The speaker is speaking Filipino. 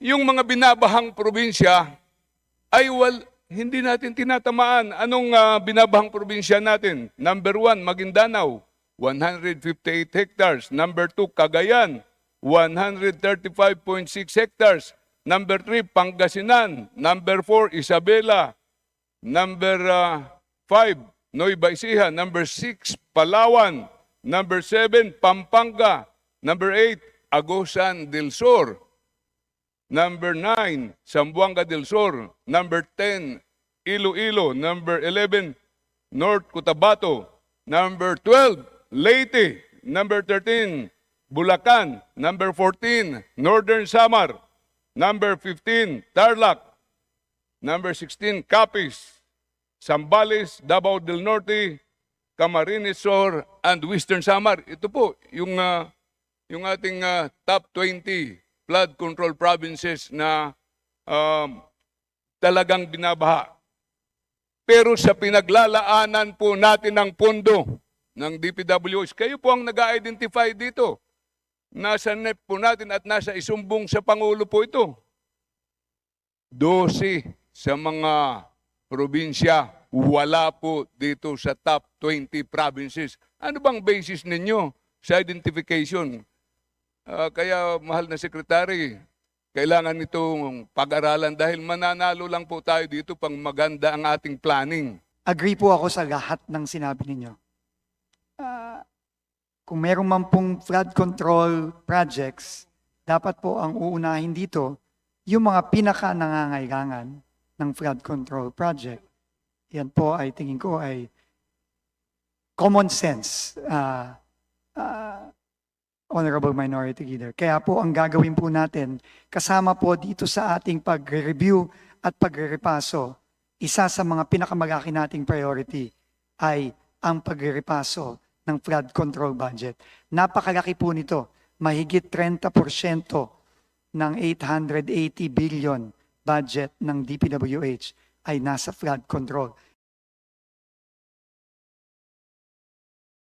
yung mga binabahang probinsya ay wal, hindi natin tinatamaan. Anong ah, binabahang probinsya natin? Number one, Maguindanao, 158 hectares. Number two, Cagayan, 135.6 hectares. Number three, Pangasinan. Number four, Isabela. Number uh, five, Nueva Ecija. Number six, Palawan. Number seven, Pampanga. Number eight, Agosan del Sur. Number nine, Zamboanga del Sur. Number 10, Iloilo. Number 11, North Cotabato. Number 12, Leyte. Number 13, Bulacan. Number 14, Northern Samar. Number 15, Tarlac. Number 16, Capiz. Zambales, Davao del Norte, Camarines Sur, and Western Samar. Ito po, yung, ah, yung ating ah, top 20 flood control provinces na um, talagang binabaha. Pero sa pinaglalaanan po natin ng pondo ng DPWH, kayo po ang nag-identify dito. Nasa NEP po natin at nasa isumbong sa Pangulo po ito. 12 sa mga probinsya, wala po dito sa top 20 provinces. Ano bang basis ninyo sa identification? Ah, kaya, mahal na sekretary, kailangan itong pag-aralan dahil mananalo lang po tayo dito pang maganda ang ating planning. Agree po ako sa lahat ng sinabi ninyo. Ah, kung meron man pong flood control projects, dapat po ang uunahin dito yung mga pinaka nangangailangan ng flood control project. Yan po ay tingin ko ay common sense, ah, Honorable Minority Leader. Kaya po ang gagawin po natin, kasama po dito sa ating pag-review at pag-repaso, isa sa mga pinakamalaki nating priority ay ang pagrepaso ng flood control budget. Napakalaki po nito. Mahigit 30% ng 880 billion budget ng DPWH ay nasa flood control.